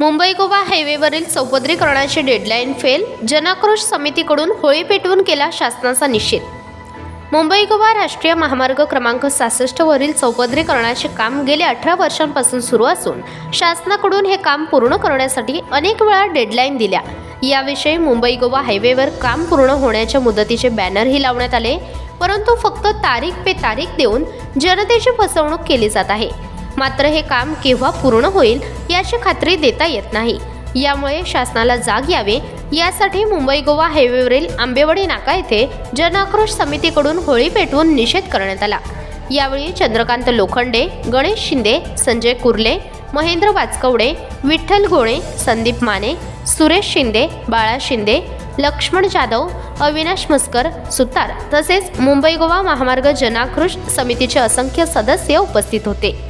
मुंबई गोवा हायवेवरील चौपदरीकरणाची deadline fail जनाक्रोश समितीकडून होळी पेटवून केला शासनाचा निषेध. मुंबई गोवा राष्ट्रीय महामार्ग क्रमांक सहासष्टवरील चौपदरीकरणाचे काम गेल्या अठरा वर्षांपासून सुरू असून शासनाकडून हे काम पूर्ण करण्यासाठी अनेक वेळा डेडलाईन दिल्या. याविषयी मुंबई गोवा हायवेवर काम पूर्ण होण्याच्या मुदतीचे बॅनरही लावण्यात आले परंतु फक्त तारीख पे तारीख देऊन जनतेची फसवणूक केली जात आहे. मात्र हे काम केव्हा पूर्ण होईल याची खात्री देता येत नाही. यामुळे शासनाला जाग यावे. यासाठी मुंबई गोवा हायवेवरील आंबेवाडी नाका येथे जनआक्रोश समितीकडून होळी पेटवून निषेध करण्यात आला. यावेळी चंद्रकांत लोखंडे गणेश शिंदे संजय कुर्ले महेंद्र वाचकवडे विठ्ठल गोणे संदीप माने सुरेश शिंदे बाळा शिंदे लक्ष्मण जाधव अविनाश मस्कर सुतार तसेच मुंबई गोवा महामार्ग जनाक्रोश समितीचे असंख्य सदस्य उपस्थित होते.